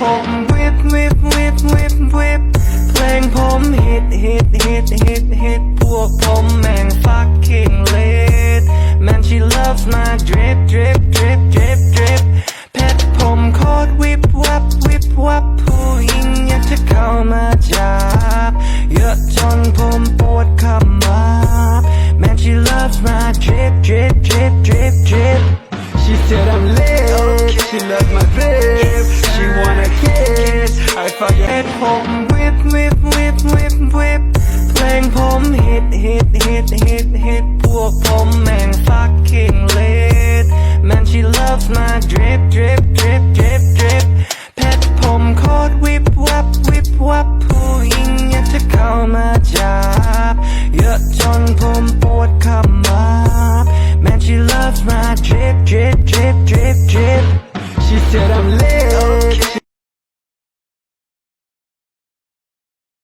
ผมวิบวิบวิบวิบวิบเพลงผมฮิตฮิตฮิตฮิตฮิตพวกผมแม่ง fucking lit man she loves my drip drip drip drip drip เพชรผมโคตรวิบวับวิบวับผู้หญิงอยากจะเข้ามาจับเยอะจนผมปวดขมับ man she loves my drip drip drip drip drip ตผมวิบวิบวิบวิบวิบเพลงผมฮิตฮิตฮิตฮิตฮิตพวกผมแม่ง fucking lit man she loves my drip drip drip drip drip เพชรผมโคตรวิบวับวิบวับผู้หญิงอยากจะเข้ามาจับเยอะจนผมปวดขมับ man she loves my drip drip drip drip drip she said I'm lit